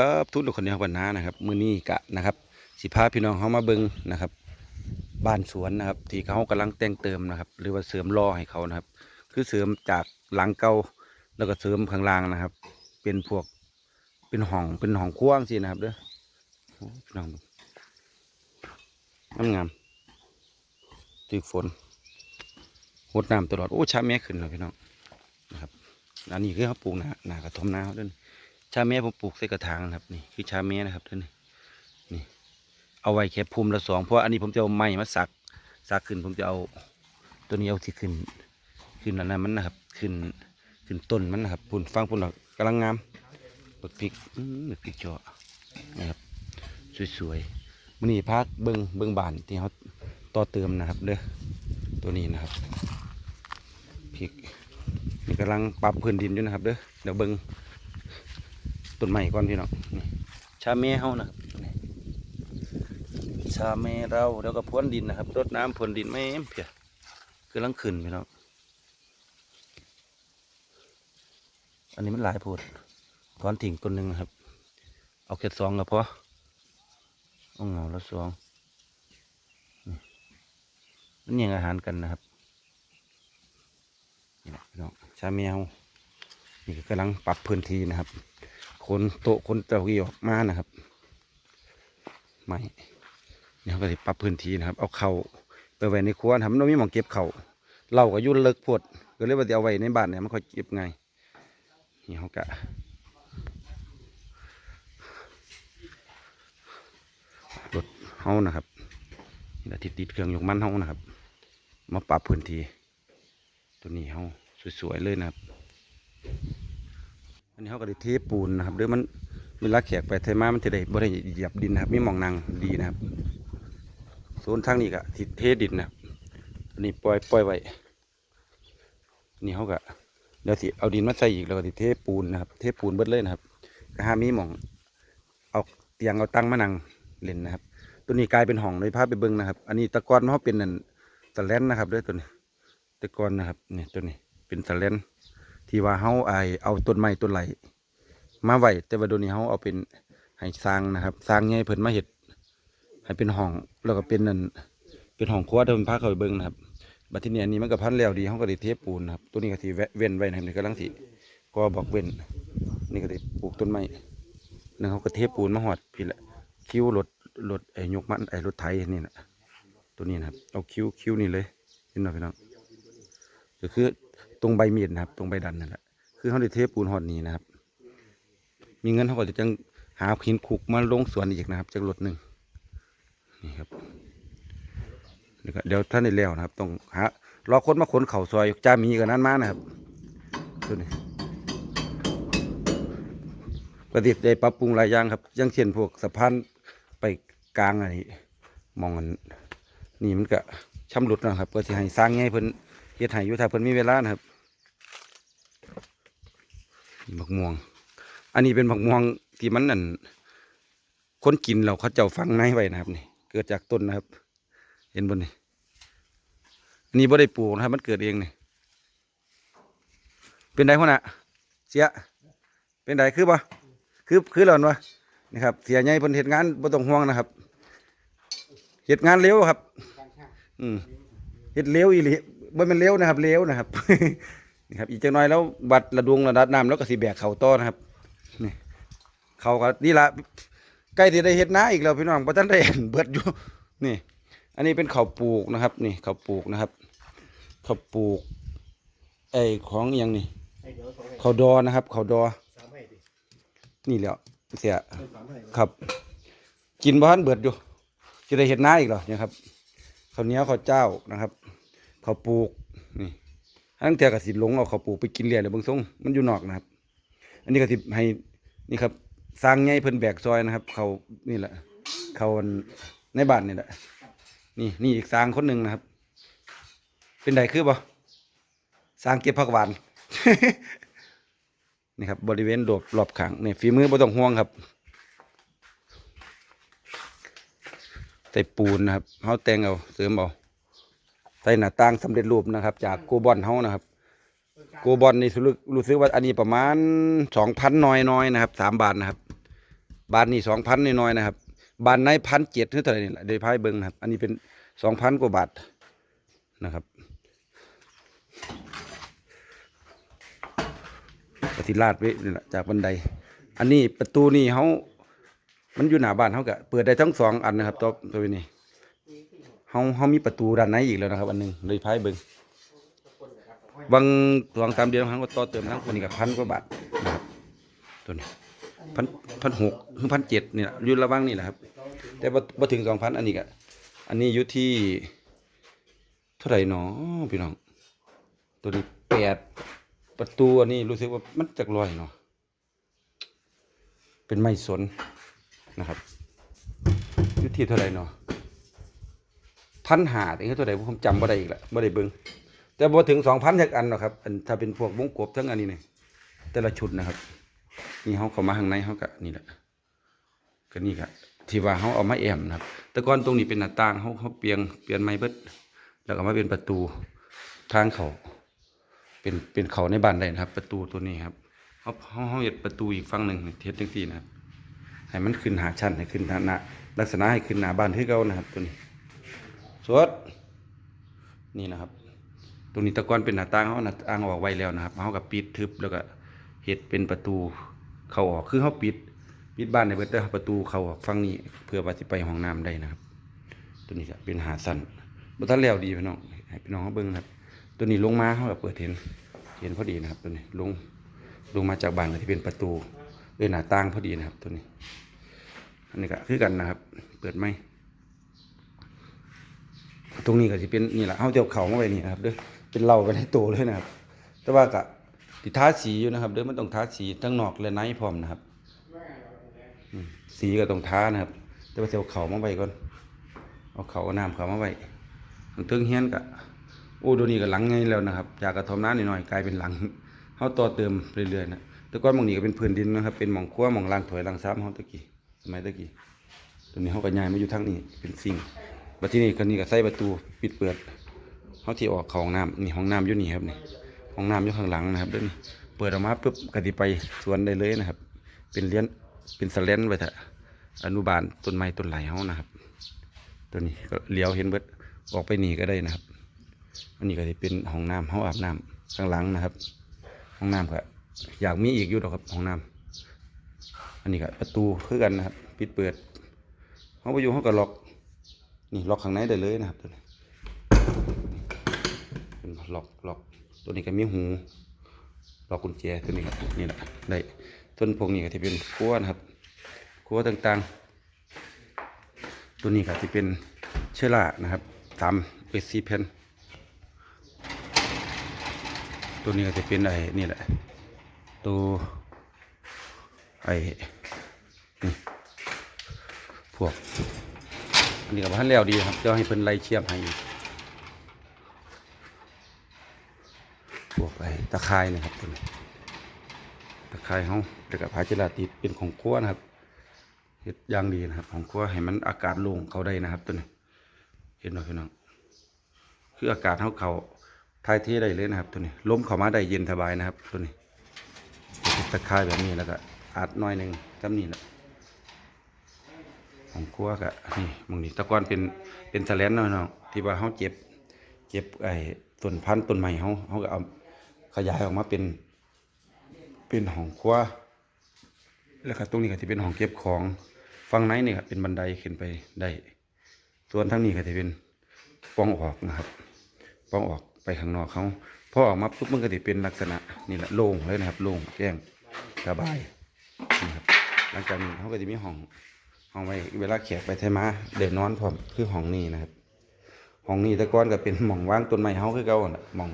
ครับทุกคนเนี่ยวันน้านะครับมื้อนี้กะนะครับสิพาพี่น้องเขามาเบิงนะครับ บ้านสวนนะครับ ที่เขากำลังแต่งเติมนะครับ หรือว่าเสริมล่อให้เขานะครับ คือเสริมจากหลังเก่าแล้วก็เสริมข้างล่างนะครับ เป็นพวกเป็นห้องเป็นห้องครัวสินะครับเด้อพี่น้องงามงามตึกฝนหดน้ำตลอดโอ้ช้าแม่ขึ้นแล้วพี่น้องนะครับอันนี้คือเขาปลูกหนาหนากระทมนาเขาเด้อ ชาเมผมปลูกใส่กระถางนะครับนี่คือชาเมนะครับท่านนี่นี่ เอาไว้แค่ภูมิละสองเพราะอันนี้ผมจะเอาไม้มาสักสักขึ้น ผมจะเอาตัวนี้เอาที่ขึ้น ขึ้นอันนั้นมันนะครับ ขึ้นขึ้นต้นมันนะครับปุ่นฟังปุ่นหรอกกำลังงามบักพริกอืมบักพริกเจาะนะครับสวยๆมันนี่พักเบิงเบิงบานที่เขาต่อเติมนะครับเด้อตัวนี้นะครับพริกนี่กำลังปรับพื้นดินอยู่นะครับเด้อเดี๋ยวเบิง ต้นใหม่ก่อนพี่น้องนี่ชาเมเฮานะครับชาเมเราแล้วก็พรวนดินนะครับรดน้ำพรวนดินไม่เพียคือลังขึ้นพี่น้องอันนี้มันหลายโพดถอนถิ่งต้นหนึ่งนะครับ เอาแค่สองก็พอเอาเงาแล้วสองนี่มันย่งอาหารกันนะครับนี่แหละพี่น้องชาเมเฮานี่ก็กำลังปรับพื้นที่นะครับ คนโต๊ะคนเก้าอี้ออกมานะครับไม่เนี่ยเขาก็สิปรับพื้นที่นะครับ เอาเข่าไปไว้ในครัวทำเราไม่มองเก็บเข่าเราก็ยุ่นเลิกโพดก็เลยว่าจะเอาไว้ในบ้านเนี่ยมันค่อยเก็บไงนี่เขากะรถเฮานะครับนี่แหละที่ติดเครื่องยกมันเฮานะครับ มาปรับพื้นที่ตัวนี้เฮาสวยๆเลยนะครับ อันนี้เขาก็ได้เทปูนนะครับหรือมันเวลาแขกไปไทมามันจะได้บ่ได้เหยียบดินนะครับ มีหมองนางดีนะครับโซนทางนี้ก็ทิเทดินนะครับอันนี้ปล่อยปล่อยไว้นี่เขาก็เดี๋ยวสิเอาดินมาใส่อีกแล้วก็สิเทปูนนะครับ เทปูนเบิดเลยนะครับก็หามีหมองเอาเตียงเอาตั้งมานังเล่นนะครับ ตัวนี้กลายเป็นห้องเลยพาไปเบิ้งนะครับ อันนี้ตะกอนมันเขาเป็นนั่นสแลนนะครับด้วยตัวนี้ตะกอนนะครับเนี่ยตัวนี้เป็นสแลน ที่ว่าเฮาไอเอาต้นไม้ต้นไหลมาไว้แต่ว่าโดยวนี้เฮาเอาเป็นให้สร้างนะครับสร้างใหญ่เพิ่นมาเฮ็ดให้เป็นห้องแล้วก็เป็นนั่นเป็นห้องครัวเดิมพาเข้าไปเบิ่งนะครับบัดทีนี้อันนี้มันก็พันแล้วดีเฮาก็ได้เทปูนนะครับตัวนี้ก็สิเว้นไว้นะครับนี่กำลังสิก็บอกเว้นนี่ก็ได้ปลูกต้นไม้แล้วเขาก็เทปูนมาหอดพี่ละคิ้วรถรถไอ้ยกมันไอ้รถไถนี่นะตัวนี้นะครับเอาคิ้วคิ้วนี่เลยเห็นไหมพี่น้องก็คือ ตรงใบมีดนะครับ ตรงใบดันนั่นแหละคือเขาได้เทปูนหอดนี้นะครับ มีเงินเขาก็จะจังหาหินขุกมาลงสวนอีกนะครับจากรถหนึ่งนี่ครับเดี๋ยวท่านได้แล้วนะครับ ต้องหารอคนมาขนเข่าซอยจ้ามีกันนั้นมานะครับตัวนี้ประดิษฐ์ได้ปรับปรุงหลายอย่างครับยังเช่นพวกสะพานไปกลางอะไรมองกันนี่มันก็ชำรุดนะครับ ก็จะให้สร้างไงเพิ่นเฮ็ดให้อยู่ถ้าเพิ่นมีเวลานะครับ บักม่วง อันนี้เป็นบักม่วงที่มันนั่นคนกินเราเขาเจ้าฝังในไว้นะครับนี่เกิดจากต้นนะครับ เห็นบนนี่อันนี้บ่ได้ปลูกนะครับ มันเกิดเองนี่เป็นไดพ่อน่ะเสีย เป็นไดคือบ่คือคือหล่อนวะนี่ครับเสียใหญ่เพิ่นเฮ็ดงานบ่ต้องห่วงนะครับเฮ็ดงานเร็วครับ อืมเฮ็ดเลี้ยวอีหลีบ่แม่นเลี้ยวนะครับเลี้ยวนะครับ นี่ครับ อีกจังน้อยแล้วบัดระดวงระดับน้ำแล้วก็สิแบกเขาต่อนะครับนี่เขาก็นี่ละใกล้ที่ได้เฮ็ดนาอีกแล้วพี่น้องบ่ทันได้เห็นเบิดอยู่นี่ อันนี้เป็นเขาปลูกนะครับ นี่เขาปลูกนะครับเขาปลูกไอ้ของอย่างนี่เขาดอนะครับเขาดอนี่แล้วเสียครับ กินบ่ทันเบิดอยู่จะได้เฮ็ดนาอีกแล้วเนี่ยครับข้าวเหนียวข้าวเจ้านะครับข้าวปลูกนี่ ทั้งเทียกับสิหลงเอาข้าวปูไปกินเรียเลยบางทรงมันอยู่นอกนะครับ อันนี้ก็สิให้นี่ครับสร้างไงเพิ่นแบกซอยนะครับ เขานี่แหละ เขาในบ้านนี่แหละ นี่นี่อีกสร้างคนหนึ่งนะครับ เป็นไดคือบ่สร้างเก็บผักหวาน นี่ครับ บริเวณโดบรอบขังเนี่ยฝีมือบ่ต้องห่วงครับใส่ปูนนะครับเฮาแต่งเอาเสริมเอา ใส่หน้าต่างสำเร็จรูปนะครับ จากโกบอนเฮานะครับ โกบอนนี่รู้รู้สึกว่าอันนี้ประมาณสองพันน้อยน้อยๆนะครับสามบาทนะครับ บานนี่สองพันน้อยๆนะครับ บานในพันเจ็ดเท่าไหร่นี่แหละเดี๋ยวพายเบิ้งนะครับ อันนี้เป็นสองพันกว่าบาทนะครับปฏิราชไว้นี่แหละจากบันได อันนี้ประตูนี่เขามันอยู่หน้าบ้านเขาก็เปิดได้ทั้งสองอันนะครับตัวตัวนี้ เขาเขามีประตูด้านในอีกแล้วนะครับ อันหนึงเลยพายเบิงบางสองสามเดือนเขาก็ต่อเติมทั้งคนนี้กับพันกว่าบาทนะครับตัวนี้พันพันหกถึงพันเจ็ดนี่แหละอยู่ระว่างนี่แหละครับ แต่บ่ถึงสองพันอันนี้ก็อันนี้อยู่ที่ เท่าไหร่หนอพี่น้อง ตัวนี้แปดประตูอันนี้รู้สึกว่ามันจักลอยเนาะเป็นไม้สนนะครับอยู่ที่เท่าไหร่เนาะ พันหาถึงเท่าไหร่ผมจำบ่ได้อีกละบ่ได้เบิ่งแต่บ่ถึงสองพันจักอันหรอกครับอันถ้าเป็นพวกวงกบทั้งอันนี้เนี่ยแต่ละชุดนะครับ นี่เขาเข้ามาข้างในเขาก็นี่แหละก็นี่ก็ที่ว่าเขาเอามาแอมนะครับ แต่ก่อนตรงนี้เป็นหน้าต่างเขาเขาเปลี่ยนเปลี่ยนไม้เบิดแล้วก็มาเป็นประตูทางเขาเป็นเป็นเขาในบ้านได้นะครับ ประตูตัวนี้ครับเขาเขาเขาเห็ดประตูอีกฝั่งหนึ่งเทียบจังสี่นะครับให้มันขึ้นหาชั้นให้ขึ้นฐานะลักษณะให้ขึ้นหน้าบ้านที่เก่านะครับตัวนี้ สวดนี่นะครับ ตรงนี้ตะกอนเป็นหน้าต่างเขาหน้าต่างออกไว้แล้วนะครับเขากับปิดทึบแล้วก็เห็ดเป็นประตูเข้าออกคือเขาปิดปิดบ้านในเบิดแต่ประตูเข้าออกฝั่งนี้เพื่อว่าสิไปห้องน้ำได้นะครับ ตัวนี้จะเป็นหาสั้นบ่ทันแล้วดีพี่น้องให้พี่น้องเขาเบิ่งนะครับ ตัวนี้ลงมาเขาก็เปิดเห็นเห็นพอดีนะครับ ตัวนี้ลงลงมาจากบ้านก็ที่เป็นประตูด้วยหน้าต่างพอดีนะครับ ตัวนี้ อันนี้ก็คือกันนะครับ เปิดไหม ตรงนี้ก็จะเป็นนี่แหละเขาเจียวเขามาไว้นี่นะครับเด้อเป็นเหล่าไปในตัวเลยนะครับ แต่ว่าก็ที่ทาสีอยู่นะครับเด้อมันต้องทาสีทั้งนอกและในพร้อมนะครับสีก็ต้องทานะครับ แต่ว่าเจียวเขามาไว้ก่อนเอาเขาเอาน้ำเขามาไว้ทางเทิงเฮียนก็โอ้ตัวนี้ก็หลังไงแล้วนะครับ จากกระทอมน้ำหน่อยๆกลายเป็นหลังเขาต่อเติมเรื่อยๆนะแต่ก่อนมองนี้ก็เป็นพื้นดินนะครับ เป็นหมองครัวหมองล้างถ้วยล้างซ้ำเขาตะกี้สมัยตะกี้ตัวนี้เขาก็ย้ายมาอยู่ทางนี้เป็นสิ่ง บัดที่นี่ก็นี่ก็ใส่ประตูปิดเปิดเขาที่ออกของน้ำนี่ห้องน้ำอยู่นี่ครับนี่ห้องน้ำอยู่ข้างหลังนะครับเด้วนี่เปิดออกมาปุ๊บก็สิไปสวนได้เลยนะครับ เป็นเลี้ยนเป็นสแลนไว้เถอะอนุบาลต้นไม้ต้นไหลเขานะครับ ตัวนี้ก็เลี้ยวเห็นเบิดออกไปหนีก็ได้นะครับ อันนี้ก็จะเป็นห้องน้ำห้องอาบน้ำข้างหลังนะครับ ห้องน้ำก็อยากมีอีกอยู่ดอกครับห้องน้ำอันนี้ก็ประตูคือกันนะครับ ปิดเปิดห้องไปอยู่ห้องก็ล็อก นี่ล็อกข้างในได้เลยนะครับตัวนี้เป็นล็อกล็อกตัวนี้ก็มีหูล็อกกุญแจตัวนี้ก็นี่แหละได้ส่วนพวกนี้ก็จะเป็นครัวนะครับครัวต่างๆ ตัวนี้ก็จะเป็นเชื้อรานะครับสามเอซีเพนตัวนี้ก็จะเป็นไอ้นี่แหละ ตัวไอ้พวก อันนี้ก็พันแล้วดีครับเดี๋ยวให้เพิ่นไล่เชียมให้พวกไอ้ตะไคร้นะครับตัวนี้ตะไคร้เขาแต่กับพาจิราติดเป็นของครัวนะครับเฮ็ดย่างดีนะครับ ของครัวให้มันอากาศลงเขาได้นะครับตัวนี้ เห็นไหมพี่น้องคืออากาศเขาเขาทายเทได้เลยนะครับ ตัวนี้ลมเข้ามาได้เย็นสบายนะครับ ตัวนี้ตะไคร้แบบนี้แล้วก็อัดน้อยหนึ่งจำนี่แหละ ของครัวกะนี่มึงนี่ตะกอนเป็นเป็นสลนเนาะเนาะที่ว่าเขาเจ็บ เจ็บไอ้ต้นพันธุ์ต้นใหม่เขาเขาก็เอาขยายออกมาเป็น เป็นห้องครัวแล้วก็ตรงนี้ก็จะเป็นห้องเก็บของฝั่งในนี่ก็เป็นบันไดขึ้นไปได้ ส่วนทั้งนี้ก็จะเป็นปล่องออกนะครับปล่องออกไปข้างนอกเขาพอออกมาปุ๊บมันก็จะเป็นลักษณะนี่แหละโล่งเลยนะครับโล่งแจ้งสบายนะครับหลังจากนี้เขาก็จะมีห้อง ห้องไว้เวลาแขกไปไทยมาเดินนอนพร้อมคือห้องนี้นะครับห้องนี้แต่ก่อนก็เป็นหม่องว่างต้นไม้เขาคือเก่าน่ะหม่อง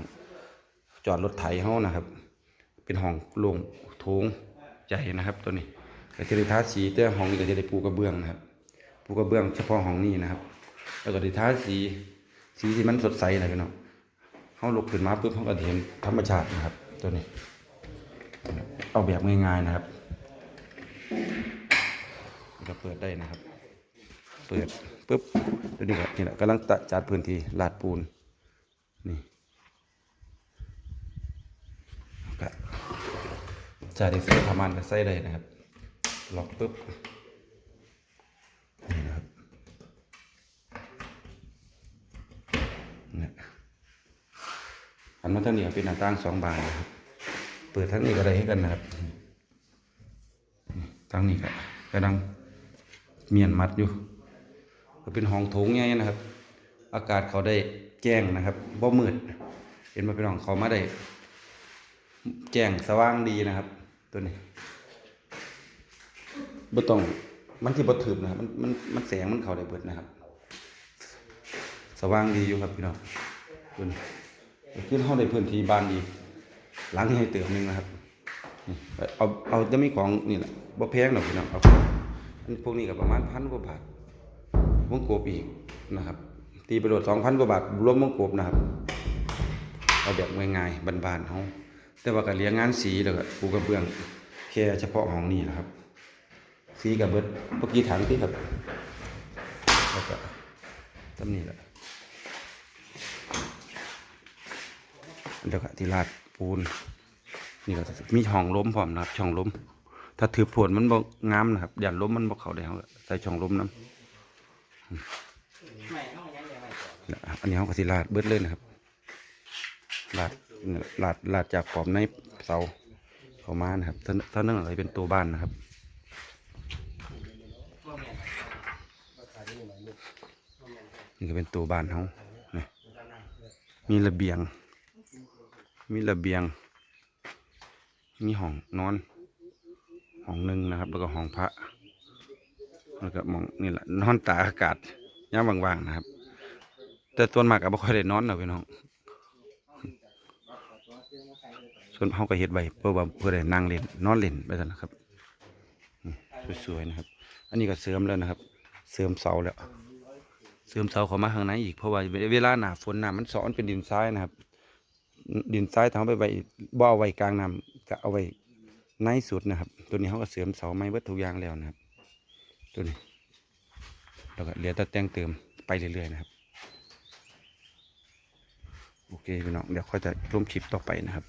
จอดรถไถเขานะครับ เป็นห้องโล่งโถงใหญ่นะครับ ตัวนี้ก็จะได้ทาสีแต่ห้องนี้ก็จะได้ปูกระเบื้องนะครับปูกระเบื้องเฉพาะห้องนี้นะครับแล้วก็ได้ทาสีสีที่มันสดใสนะพี่น้องเขาลุกขึ้นมาปุ๊บเขาก็เห็นธรรมชาตินะครับ ตัวนี้ เอาแบบง่ายๆนะครับ ก็เปิดได้นะครับ เปิดปุ๊บดูวนี้ครับนี่แหละกำลังจัดพื้นที่ลาดปูนนี่ก็จะได้ใส่ประมาณก็ใส่เลยนะครับล็อกปุ๊บนี่นะครับเนี่ยอันมาทั้งนี้เป็นหน้าต่างสองบานนะครับ เปิดทั้งนี้ก็ได้ให้กันนะครับทั้งนี้ก็กำลัง เมียนมัดอยู่ก็เป็นห้องโถงใหญ่นะครับ อากาศเขาได้แจ้งนะครับบ่มืด เห็นมาเป็นห้องเขามาได้แจ้งสว่างดีนะครับ ตัวนี้บ่ต้องมันที่บ่ถึบนะครับมันมันมันแสงมันเขาได้เบิดนะครับ สว่างดีอยู่ครับพี่น้องตัวนี้ขึ้นเฮาได้พื้นที่บ้านดีหลังให้เติมหนึงนะครับเอาเอาจะมีของนี่แหละบ่แพงหรอกพี่น้องเอา อันพวกนี้ก็ประมาณพันกว่าบาทวงกบอีกนะครับ ตีไปโดด2,000กว่าบาทรวมวงกบนะครับ เอาแบบง่ายๆบานๆเขาแต่ว่าก็เลี้ยงงานสีแล้วก็ปูกระเบื้องแค่เฉพาะห้องนี้นะครับ สีกับเบิดเมื่อกี้ถังที่ครับแล้วก็ตำนี้แหละเดี๋ยวก็ที่ลาดปูนนี่ก็มีห้องล้มพร้อมนะครับช่องล้ม ถ้าถือผลมันบ่งามนะครับยันล้มมันบ่เข้าได้เขาใส่ช่องล้มน้ำอันนี้เขาก็สิลาดเบิดเลยนะครับลาดลาดลาดจากขอบในเสาเขามานะครับถ้าถ้าเนื่องอะไรเป็นตัวบ้านนะครับนี่ก็เป็นตัวบ้านเขานี่มีระเบียง มีระเบียง มีห้องนอน ห้องหนึ่งนะครับ แล้วก็ห้องพระแล้วก็มองนี่แหละนอนตากอากาศย่ามว่างๆนะครับ แต่ตัวนมากก็บ่ค่อยได้นอนหรอกพี่น้องส่วนเขาก็เฮ็ดไว้เพื่อว่าเพื่อได้นั่งเล่นนอนเล่นไปซั่นนะครับสวยๆนะครับ อันนี้ก็เสริมแล้วนะครับ เสริมเสาแล้ว เสริมเสาเข้ามาข้างในอีกเพราะว่าเวลาหนาฝนหน้ำมันซ้อนเป็นดินทรายนะครับ ดินทรายทำไปไว้บ่อไว้กลางน้ำก็เอาไว้ในสุดนะครับ ตัวนี้เขาก็เสริมเสาไม้เบตุยางแล้วนะครับ ตัวนี้แล้วก็เหลือแต่แต่งเติมไปเรื่อยๆนะครับ โอเคพี่น้องเดี๋ยวค่อยจะร่วมคลิปต่อไปนะครับ